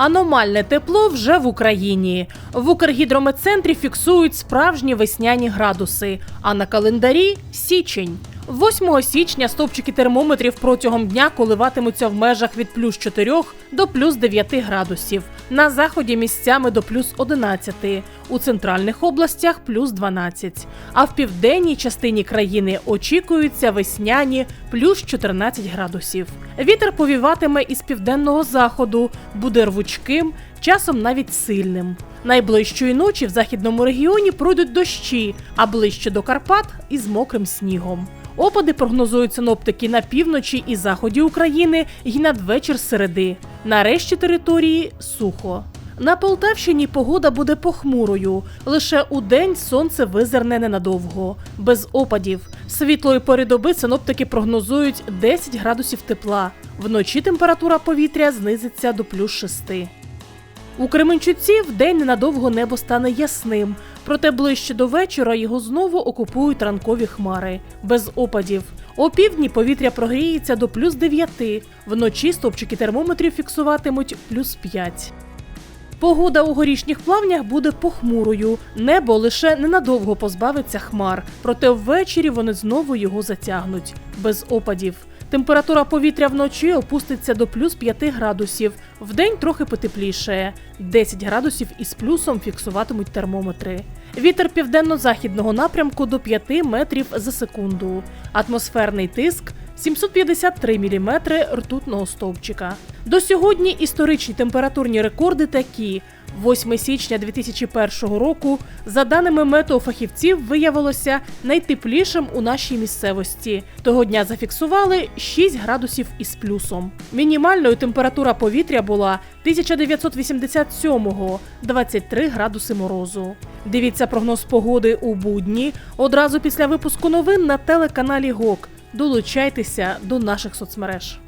Аномальне тепло вже в Україні. В Укргідрометцентрі фіксують справжні весняні градуси, а на календарі січень. 8 січня стовпчики термометрів протягом дня коливатимуться в межах від плюс 4 до плюс 9 градусів. На заході місцями до плюс 11, у центральних областях плюс 12. А в південній частині країни очікуються весняні плюс 14 градусів. Вітер повіватиме із південного заходу, буде рвучким, часом навіть сильним. Найближчої ночі в західному регіоні пройдуть дощі, а ближче до Карпат із мокрим снігом. Опади прогнозують синоптики на півночі і заході України і надвечір середи. На решті території сухо. На Полтавщині погода буде похмурою. Лише у день сонце визирне ненадовго, без опадів. Світлої пори доби синоптики прогнозують 10 градусів тепла. Вночі температура повітря знизиться до плюс 6. У Кременчуці вдень ненадовго небо стане ясним, проте ближче до вечора його знову окупують ранкові хмари, без опадів. О півдні повітря прогріється до плюс 9, вночі стопчики термометрів фіксуватимуть плюс 5. Погода у горішніх плавнях буде похмурою. Небо лише ненадовго позбавиться хмар, проте ввечері вони знову його затягнуть без опадів. Температура повітря вночі опуститься до плюс 5 градусів, вдень трохи потеплішає. 10 градусів із плюсом фіксуватимуть термометри. Вітер південно-західного напрямку до 5 метрів за секунду. Атмосферний тиск 753 мм ртутного стовпчика. До сьогодні історичні температурні рекорди такі. 8 січня 2001 року, за даними метеофахівців, виявилося найтеплішим у нашій місцевості. Того дня зафіксували 6 градусів із плюсом. Мінімальною температура повітря була 1987-го – 23 градуси морозу. Дивіться прогноз погоди у будні одразу після випуску новин на телеканалі ГОК. Долучайтеся до наших соцмереж.